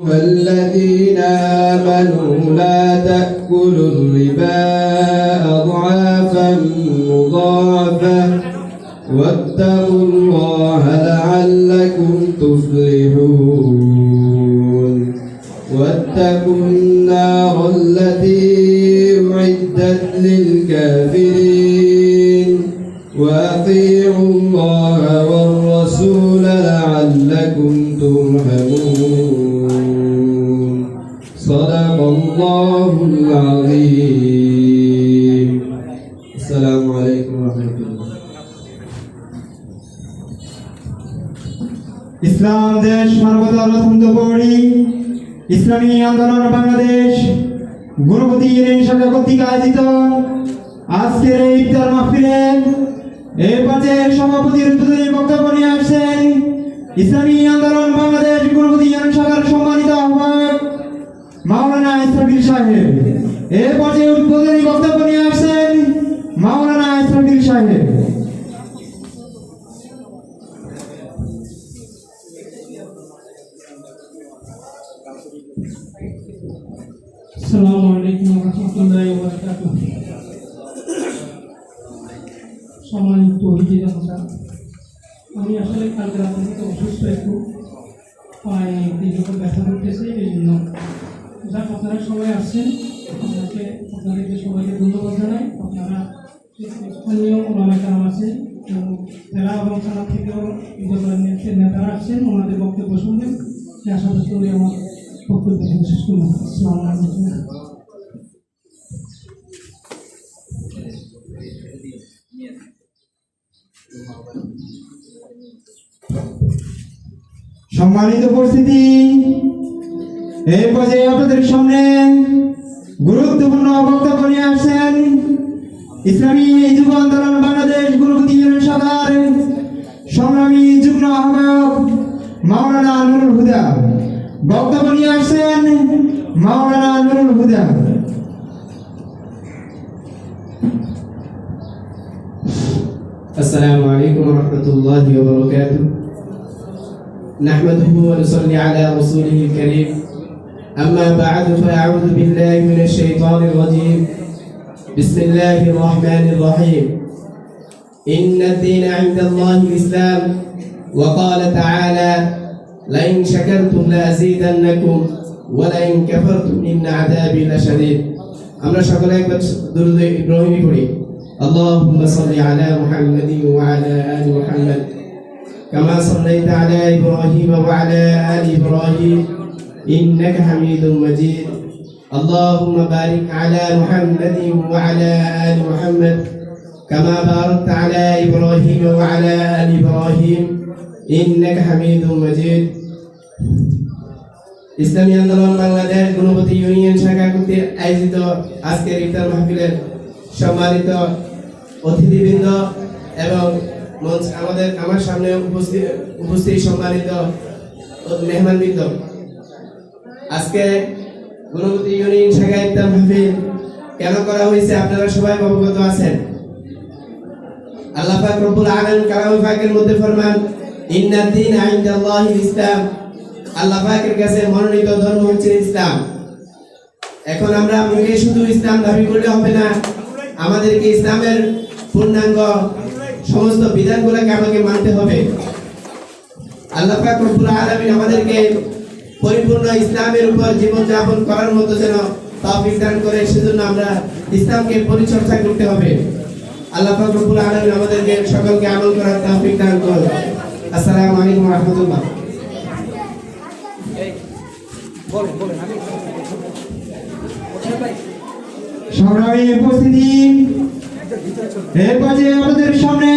والذين آمنوا لا تأكلوا الربا أضعافا مضاعفة. واتقوا الله لعلكم تفلحون. واتقوا النار التي أعدت للكافرين. وأطيعوا الله والرسول لعلكم ترحمون. الله العظيم السلام عليكم ورحمة الله ইসলাম দেশ মানবতার অত্যন্ত পৌড়ি ইসলামী আন্দোলন বাংলাদেশ গুরুপতি ইউনিয়ন শাখা কর্তৃক আয়োজিত আজকের এই ইফতার মাহফিলে এই পাঁচের সভাপতির উদ্বোধনী বক্তব্য নিয়ে আসছেন ইসলামী আন্দোলন বাংলাদেশ সাহেব এই পর্যায়ে উদ্বোধনী বক্তব্য নিয়ে আসছেন মাওলানা ইসরাফিল সাহেব। আমি আসলে কালকে রাত অসুস্থ একটু, পায়ে দীর্ঘ ব্যথা করতেছে, এই জন্য যাক, আপনারা সবাই আসছেন আপনাকে আপনাদেরকে সবাইকে ধন্যবাদ জানাই। আপনারা স্থানীয় ওলামা কালাম আছেন এবং জেলা এবং থানা থেকেও নেতারা আসছেন ওনাদের বক্তব্য শুনবেন। সে আশা করি আমার বক্তব্য শেষ করলাম আসসালামু সম্মানিত উপস্থিতি। এই পর্যায়ে আপনাদের সামনে গুরুত্বপূর্ণ বক্তব্য নিয়ে আসছেন ইসলামী যুব আন্দোলন বাংলাদেশ গুরুপতি ইউনিয়ন শাখার সংগ্রামী যুগ্ম আহ্বায়ক মাওলানা নুরুল হুদা বক্তব্য নিয়ে আসছেন মাওলানা নুরুল হুদা السلام عليكم ورحمة الله وبركاته نحمده ونصلي على رسوله الكريم أما بعد فأعوذ بالله من الشيطان الرجيم بسم الله الرحمن الرحيم إن الدين عند الله الإسلام وقال تعالى لئن شكرتم لأزيدنكم ولئن كفرتم إن عذابي لشديد আমরা সকলে একবার দুরুদ ইব্রাহিমী পড়ি اللهم صل على محمد وعلى آل محمد كما صليت على إبراهيم وعلى آل إبراهيم إنك حميد مجيد اللهم بارك على محمد وعلى آل محمد كما باركت على إبراهيم وعلى آل إبراهيم إنك حميد مجيد ইসলামী আন্দোলন বাংলাদেশ গণপতি ইউনিয়ন শাখা কর্তৃক আয়োজিত আজকের ইফতার মাহফিলের সম্মানিত অতিথিবৃন্দ এবং মঞ্চ আমাদের আমার সামনে উপস্থিত উপস্থিত সম্মানিত মেহমানবৃন্দ আজকে গণপতি ইউনিয়ন শাখা ইফতার মাহফিল কেন করা হয়েছে? আপনারা সবাই অবগত আছেন। আল্লাহ পাক রব্বুল আলামিন কালাম পাকের মধ্যে ফরমান ইন্নাদ দীন ইনদাল্লাহিল ইসলাম। আল্লাহ পাকের কাছে মনোনীত ধর্ম হচ্ছে ইসলাম। এখন আমরা মুখে শুধু ইসলাম দাবি করলে হবে না, আমাদেরকে ইসলামের পূর্ণাঙ্গ সমস্ত বিধানগুলোকে আমাকে মানতে হবে। আল্লাহ পাক রব্বুল আলামিন আমাদেরকে পরিপূর্ণ ইসলামের উপর জীবন যাপন করার মতো যেন তৌফিক দান করে সেজন্য আমরা ইসলামকে পরিচর্যা করতে হবে। আল্লাহ পাক রব্বুল আলামিন আমাদেরকে সকলকে আমল করার তৌফিক দান করুন। আসসালামু আলাইকুম ওয়া রাহমাতুল্লাহ। সংগ্রামী উপস্থিতি এই পর্যায়ে আমাদের সামনে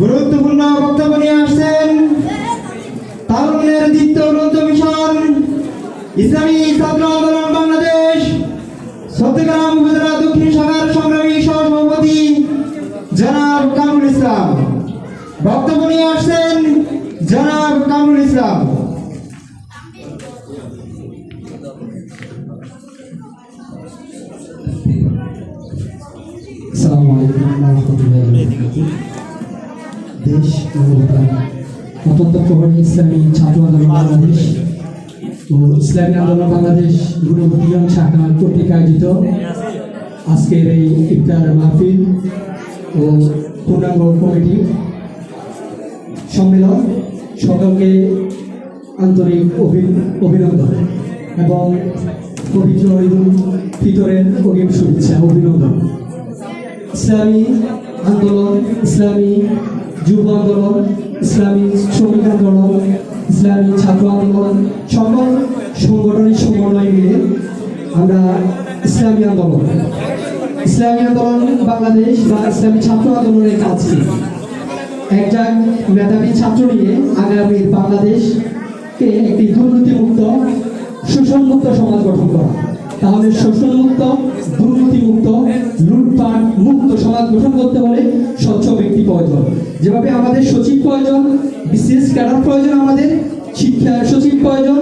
গুরুত্বপূর্ণ বক্তব্য নিয়ে আসছেন ইসলামী ছাত্র আন্দোলন বাংলাদেশ সত্যগ্রাম উপজেলা দক্ষিণ শাখার সংগ্রামী সহসভাপতি জনাব কামরুল ইসলাম। বক্তব্য নিয়ে আসছেন জনাব কামরুল ইসলাম। দেশ অত্যন্ত ইসলামী ছাত্র আন্দোলন বাংলাদেশ। ইসলামী আন্দোলন বাংলাদেশ গুণবতীগণ শাখা কর্তৃক আয়োজিত। আজকের এই ইফতার মাহফিল ও পূর্ণাঙ্গ কমিটি সম্মেলন সকলকে আন্তরিক অভি- অভিনন্দন এবং পবিত্র ঈদুল ফিতরের অগ্রিম শুভেচ্ছা, অভিনন্দন। ইসলামী আন্দোলন, ইসলামী যুব আন্দোলন ইসলামী শ্রমিক আন্দোলন ইসলামী ছাত্র আন্দোলন সকল সংগঠনের সমন্বয় মিলে আমরা ইসলামী আন্দোলন ইসলামী আন্দোলন বাংলাদেশ বা ইসলামী ছাত্র আন্দোলনের কাজ একজন মেধাবী ছাত্র নিয়ে আগামী বাংলাদেশকে একটি দুর্নীতিমুক্ত, শোষণমুক্ত সমাজ গঠন করা। তাহলে শোষণমুক্ত, দুর্নীতিমুক্ত লুটপাট মুক্ত সমাজ গঠন করতে হলে স্বচ্ছ ব্যক্তি প্রয়োজন। যেভাবে আমাদের সচিব প্রয়োজন, বিশেষ ক্যাডার প্রয়োজন আমাদের, শিক্ষা সচিব প্রয়োজন,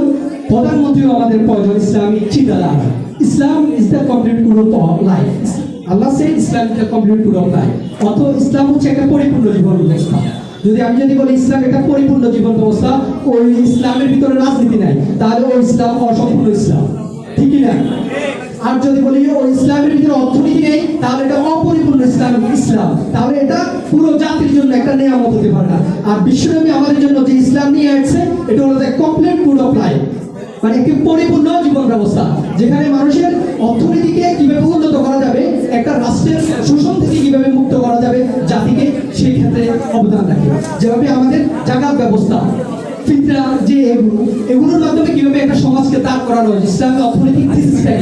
প্রধানমন্ত্রীও আমাদের প্রয়োজন, ইসলামী চিন্তাধারা Islam is the complete of life Allah say Islam is the complete of life অত ইসলাম হচ্ছে একটা পরিপূর্ণ জীবন ব্যবস্থা। যদি আমি যদি বলি ইসলাম একটা পরিপূর্ণ জীবন ব্যবস্থা, ওই ইসলামের ভিতরে রাজনীতি নাই, তাহলে ওই ইসলাম অসম্পূর্ণ ইসলাম। ঠিকই না? আর যদি বলি ওই ইসলামের ভিতরে অর্থনীতি নেই, তাহলে এটা অপরিপূর্ণ ইসলাম ইসলাম। তাহলে এটা পুরো জাতির জন্য একটা নিয়ামত হতে পারে না। আর বিশ্বব্যাপী আমাদের জন্য যে ইসলাম নিয়ে আসছে, এটা হলো কমপ্লিট গুড অফ লাইফ মানে একটি পরিপূর্ণ জীবন ব্যবস্থা, যেখানে মানুষের অর্থনীতিকে কীভাবে উন্নত করা যাবে, একটা রাষ্ট্রের শোষণ থেকে কীভাবে মুক্ত করা যাবে, জাতিকে সেই ক্ষেত্রে অবদান রাখে। যেভাবে আমাদের যে এগুলো এগুলোর মাধ্যমে কীভাবে একটা সমাজকে দাঁড় করানো হয়? ইসলামী অর্থনৈতিক থিসিসটা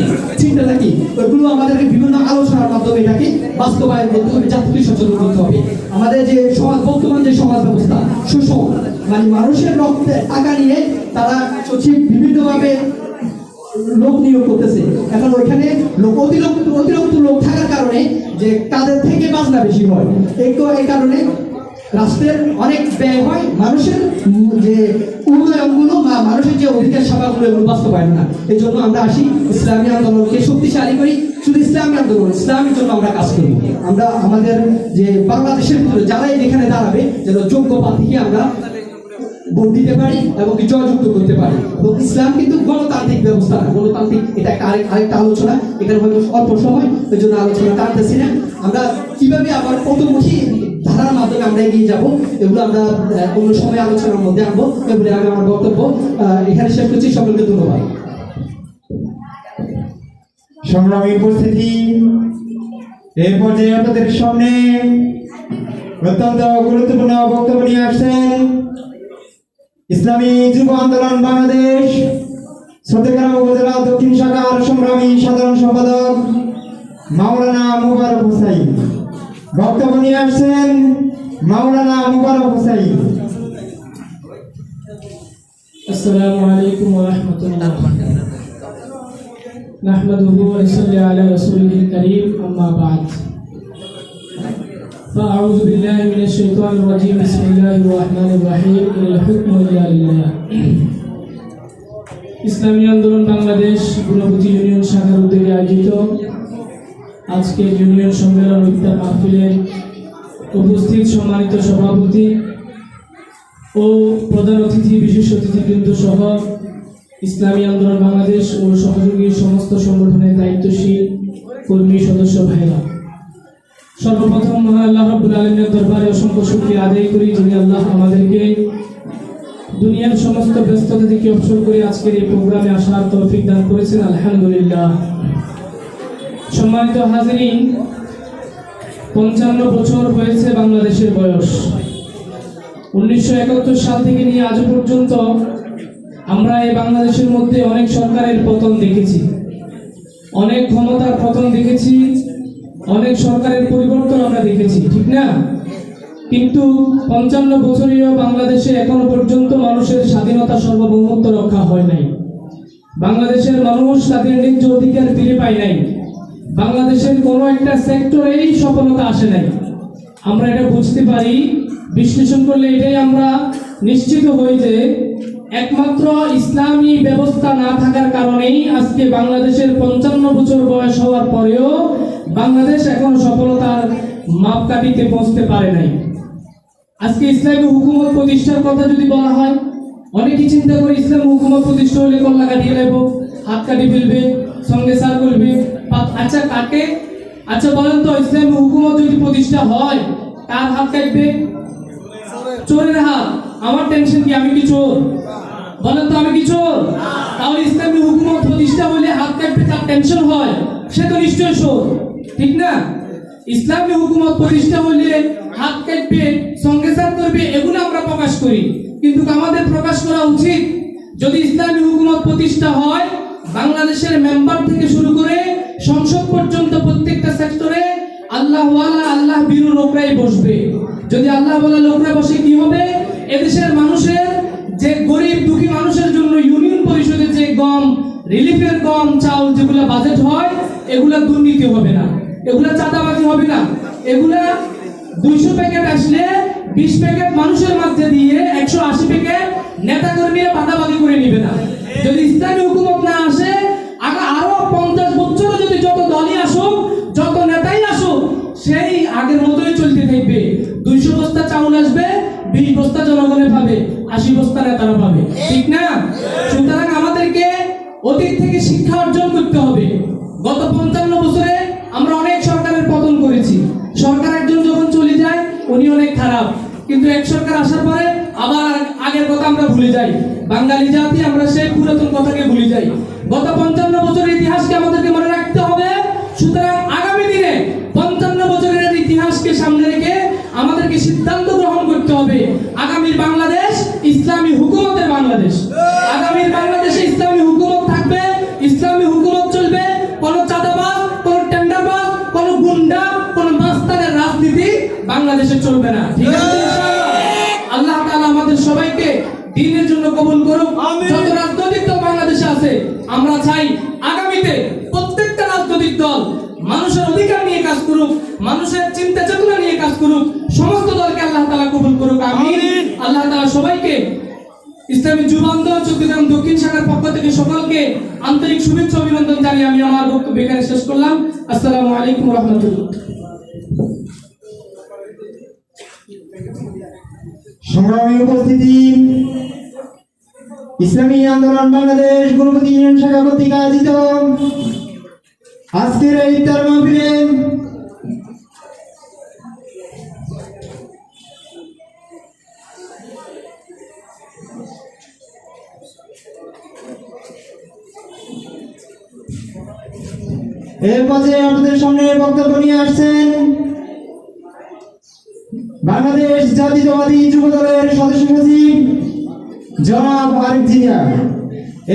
চিন্তাটা কি? ওইগুলো আমাদেরকে বিভিন্ন আলোচনার মাধ্যমে এটাকে বাস্তবায়ন করতে হবে জাতিকে সচেতন করতে হবে। আমাদের যে সমাজ, বর্তমান যে সমাজ ব্যবস্থা, শোষণ মানে মানুষের রক্তে টাকা নিয়ে তারা হচ্ছে বিভিন্নভাবে লোক নিয়োগ করতেছে। এখন ওইখানে লোক অতিরিক্ত অতিরিক্ত লোক থাকার কারণে যে কাদের থেকে বাজনা বেশি হয়। এই কারণে রাষ্ট্রের অনেক ব্যয় হয়, মানুষের যে উন্নয়নগুলো বা মানুষের যে অধিকার সভাগুলো এগুলো বাস্তবায়ন না। এই জন্য আমরা আসি, ইসলামী আন্দোলনকে শক্তিশালী করি, শুধু ইসলামী আন্দোলন, ইসলামের জন্য আমরা কাজ করি আমরা আমাদের যে বাংলাদেশের ভিতরে যারাই যেখানে দাঁড়াবে, যেন যোগ্য প্রার্থীকে আমরা ভোট দিতে পারি এবং কি জয়যুক্ত করতে পারি। এবং ইসলাম কিন্তু গণতান্ত্রিক ব্যবস্থা। না গণতান্ত্রিক এটা একটা আরেক আরেকটা আলোচনা। এখানে হয়তো অল্প সময় ওই জন্য আলোচনা টানতেছি না। আমরা কীভাবে আবার কতমুখী ধারার মাধ্যমে আমরা এগিয়ে যাব এগুলো আমরা অন্য সময় আলোচনার মধ্যে আনব। এগুলো আমি আমার বক্তব্য। এখানে শেষ করছি। সকলকে ধন্যবাদ। সংগ্রামী উপস্থিতি এই পর্যায়ে আপনাদের সামনে অত্যন্ত গুরুত্বপূর্ণ বক্তব্য নিয়ে আসছেন ইসলামী যুব আন্দোলন বাংলাদেশ সত্যগ্রাম উপজেলা দক্ষিণ শাখার সংগ্রামী সাধারণ সম্পাদক মাওলানা মুবারক হুসাইন বক্তব্য নিয়ে আসছেন মাওলানা মুবারক হুসাইন السلام عليكم ورحمة الله نحمده ونصلي على رسوله الكريم أما بعد فأعوذ بالله من الشيطان الرجيم بسم الله الرحمن الرحيم إن الحكم إلا لله ইসলামী আন্দোলন বাংলাদেশ গুণপতি ইউনিয়ন শাখার উদ্যোগে আয়োজিত আজকের ইউনিয়ন সম্মেলন ইফতার মাহফিলের উপস্থিত সম্মানিত সভাপতি ও প্রধান অতিথি বিশেষ অতিথিবৃন্দ সহ ইসলামী আন্দোলন বাংলাদেশ ও সহযোগী সমস্ত সংগঠনের দায়িত্বশীল কর্মী সদস্য ভাইরা সর্বপ্রথম আল্লাহ রাব্বুল আলামিনের দরবারে অসংখ্য শুকরিয়া আদায় করি। যিনি আল্লাহ আমাদেরকে দুনিয়ার সমস্ত ব্যস্ততা থেকে অবসর করে আজকের এই প্রোগ্রামে আসার তৌফিক দান করেছেন, আলহামদুলিল্লাহ। সম্মানিত হাজিরিন, পঞ্চান্ন বছর হয়েছে বাংলাদেশের বয়স। উনিশশো একাত্তর সাল থেকে নিয়ে আজ পর্যন্ত আমরা এই বাংলাদেশের মধ্যে অনেক সরকারের পতন দেখেছি। অনেক ক্ষমতার পতন দেখেছি। অনেক সরকারের পরিবর্তন আমরা দেখেছি, ঠিক না? কিন্তু পঞ্চান্ন বছরীয় বাংলাদেশে এখনও পর্যন্ত মানুষের স্বাধীনতা সার্বভৌমত্ব রক্ষা হয় নাই। বাংলাদেশের মানুষ তাদের ন্যায্য অধিকার ফিরে পায় নাই। বাংলাদেশের কোনো একটা সেক্টরেই সফলতা আসে নাই। আমরা এটা বুঝতে পারি, বিশ্লেষণ করলে এটাই আমরা নিশ্চিত হই যে একমাত্র ইসলামী ব্যবস্থা না থাকার কারণেই আজকে বাংলাদেশের পঞ্চান্ন বছর বয়স হওয়ার পরেও বাংলাদেশ এখন সফলতার মাপকাঠিতে পৌঁছতে পারে নাই। আজকে ইসলামী হুকুমত প্রতিষ্ঠার কথা যদি বলা হয়, অনেকেই চিন্তা করে ইসলাম হুকুমত প্রতিষ্ঠা হলে কল্লা কাটিয়ে নেব হাত কাটি ফেলবে, সঙ্গে সার করবে আচ্ছা কাকে? আচ্ছা বলেন তো, ইসলাম হুকুমত যদি প্রতিষ্ঠা হয়, কার হাত কাটবে? চোরের হাত। আমার টেনশন কি, আমি কি চোর? বলেন তো, আমি কি চোর? তাহলে ইসলামী হুকুমত প্রতিষ্ঠা হলে হাত কাটবে, তার টেনশন হয়। সে তো নিশ্চয় চোর। ঠিক না? ইসলামী হুকুমত প্রতিষ্ঠা হলে হাত কাটবে সঙ্গে সাথ করবে, এগুলো আমরা প্রকাশ করি। কিন্তু আমাদের প্রকাশ করা উচিত যদি ইসলামী হুকুমত প্রতিষ্ঠা হয়, বাংলাদেশের মেম্বার থেকে শুরু করে সংসদ পর্যন্ত প্রত্যেকটা সেক্টরে আল্লাহ আল্লাহ বীরু লোকরাই বসবে। যদি আল্লাহ বলা লোকরা বসে কি হবে? এদেশের মানুষের যে গরিব দুঃখী মানুষের জন্য ইউনিয়ন পরিষদের যে গম, রিলিফের গম, চাউল যেগুলো বাজেট হয়, এগুলা দুর্নীতি হবে না। এগুলা চাঁদাবাজি হবে না। এগুলা দুইশো প্যাকেট আসলে, বিশ প্যাকেট মানুষের মধ্যে দিয়ে একশো আশি প্যাকেট নেতা কর্মীরা বাদাবাদি করে নিবে না। যদি ইসলামী হুকুমত না আসে আরও পঞ্চাশ বছরও যদি যত দলই আসুক, যত নেতাই আসুক, সেই আগের মতোই চলতে থাকবে। দুইশো বস্তা চাউল আসবে, বিশ বস্তা জনগণে পাবে, আশি বস্তা নেতারা পাবে। ঠিক না? সুতরাং আমাদেরকে অতীত থেকে শিক্ষা অর্জন করতে হবে। গত পঞ্চান্ন বছরে আমরা অনেক সরকারের পতন করেছি। সরকার একজন যখন চলে যায়, উনি অনেক খারাপ। কিন্তু এক সরকার আসার পরে আবার আগের কথা আমরা ভুলে যাই। বাঙালি জাতি, আমরা সেই পুরাতন কথাকে ভুলে যাই। গত পঞ্চান্ন বছরের ইতিহাসকে আমাদেরকে মনে রাখতে হবে। সুতরাং আগামী দিনে পঞ্চান্ন বছরের ইতিহাসকে সামনে রেখে আমাদেরকে সিদ্ধান্ত মানুষের অধিকার নিয়ে কাজ করুক মানুষের চিন্তা চেতনা নিয়ে কাজ করুক সমস্ত দলকে আল্লাহ তালা কবুল করুক আমি আল্লাহ তালা সবাইকে ইসলামী যুব আন্দোলন চট্টগ্রাম দক্ষিণ শাখার পক্ষ থেকে সকলকে আন্তরিক শুভেচ্ছা অভিনন্দন জানিয়ে আমি আমার বক্তব্য এখানে শেষ করলাম। আসসালামু আলাইকুম রহমতুল্লাহ। সংগ্রামী উপস্থিতি ইসলামী আন্দোলন বাংলাদেশ গুরুপতি ইউনিয়ন শাখা কর্তৃক আয়োজিত। আজকের এই ইফতার মাহফিলে এর মাঝে আপনাদের সামনে বক্তব্য নিয়ে আসছেন বাংলাদেশ জাতীয়তাবাদী যুব দলের সদস্য সচিব জনাব আরিফ জিয়া।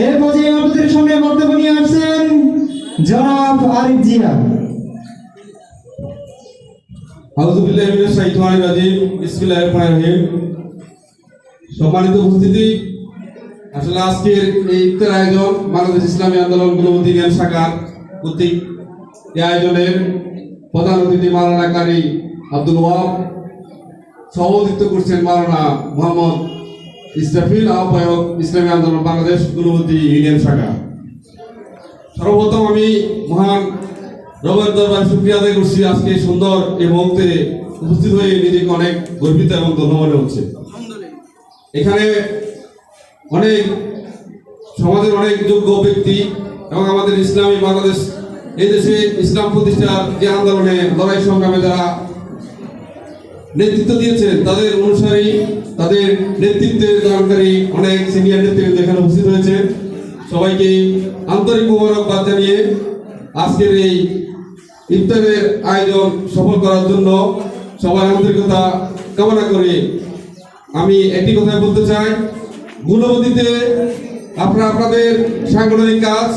এর পর্যায়ে আপনাদের সামনে বক্তব্য নিয়ে আসছেন জনাব আরিফ জিয়া। আউযুবিল্লাহি মিনাশ শাইতানির রাজিম। বিসমিল্লাহির রহমানির রহিম। সম্মানিত উপস্থিতি, আসলে আজকের এই ইফতার আয়োজন বাংলাদেশ ইসলামী আন্দোলন গুণবতী জ্ঞান শাখার কর্তৃক এই আয়োজনের প্রধান অতিথি মাওলানা কারি আব্দুল ওয়াব সভাপতিত্ব করছেন মাওলানা মোহাম্মদ ইসরাফিল আহ্বায়ক ইসলামী আন্দোলন বাংলাদেশ গুণবতী ইউনিয়ন শাখা। সর্বপ্রথম আমি মহান রবের দরবার শুক্রিয়া আদায় করছি আজকে সুন্দর এই মুহূর্তে উপস্থিত হয়ে নিজেকে অনেক গর্বিত এবং ধন্য মনে হচ্ছে এখানে অনেক সমাজের অনেক যোগ্য ব্যক্তি এবং আমাদের ইসলামী বাংলাদেশ এই দেশে ইসলাম প্রতিষ্ঠার যে আন্দোলনে লড়াই সংগ্রামে যারা নেতৃত্ব দিয়েছেন তাদের অনুসারী তাদের নেতৃত্বের দানকারী অনেক সিনিয়র নেতৃত্ব এখানে উপস্থিত হয়েছে সবাইকে আন্তরিক মোবারকবাদ জানিয়ে আজকের এই ইফতারের আয়োজন সফল করার জন্য সবাই আন্তরিকতা কামনা করে আমি একটি কথা বলতে চাই। গুণবতীতে আপনারা আপনাদের সাংগঠনিক কাজ